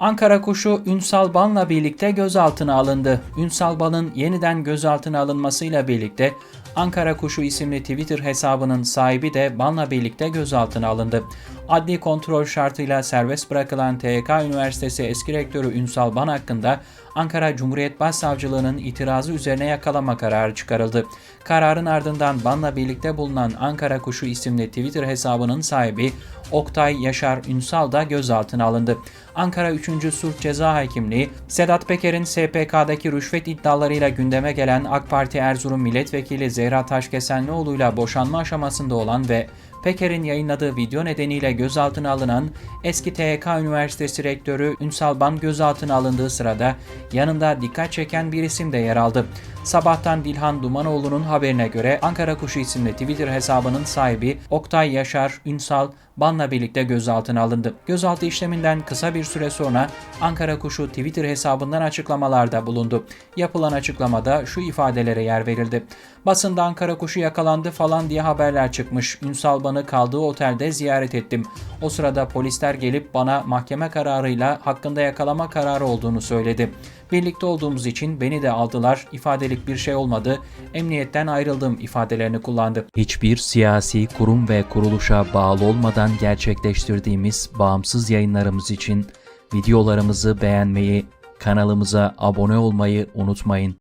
Ankara kuşu Ünsal Ban'la birlikte gözaltına alındı. Ünsal Ban'ın yeniden gözaltına alınmasıyla birlikte Ankara Kuşu isimli Twitter hesabının sahibi de Ban'la birlikte gözaltına alındı. Adli kontrol şartıyla serbest bırakılan TYK Üniversitesi eski rektörü Ünsal Ban hakkında Ankara Cumhuriyet Başsavcılığı'nın itirazı üzerine yakalama kararı çıkarıldı. Kararın ardından Ban'la birlikte bulunan Ankara Kuşu isimli Twitter hesabının sahibi Oktay Yaşar Ünsal da gözaltına alındı. Ankara 3. Sulh Ceza Hakimliği, Sedat Peker'in SPK'daki rüşvet iddialarıyla gündeme gelen AK Parti Erzurum Milletvekili Zehra Taşkesenlioğlu'yla boşanma aşamasında olan ve Peker'in yayınladığı video nedeniyle gözaltına alınan eski TYK Üniversitesi Rektörü Ünsal Ban gözaltına alındığı sırada yanında dikkat çeken bir isim de yer aldı. Sabahtan Dilhan Dumanoğlu'nun haberine göre Ankara Kuşu isimli Twitter hesabının sahibi Oktay Yaşar Ünsal Ban'la birlikte gözaltına alındı. Gözaltı işleminden kısa bir süre sonra Ankara Kuşu Twitter hesabından açıklamalarda bulundu. Yapılan açıklamada şu ifadelere yer verildi. Basında Ankara Kuşu yakalandı falan diye haberler çıkmış. Ünsal Ban'ı kaldığı otelde ziyaret ettim. O sırada polisler gelip bana mahkeme kararıyla hakkında yakalama kararı olduğunu söyledi. Birlikte olduğumuz için beni de aldılar. İfadelik bir şey olmadı. Emniyetten ayrıldım ifadelerini kullandı. Hiçbir siyasi kurum ve kuruluşa bağlı olmadan gerçekleştirdiğimiz bağımsız yayınlarımız için videolarımızı beğenmeyi, kanalımıza abone olmayı unutmayın.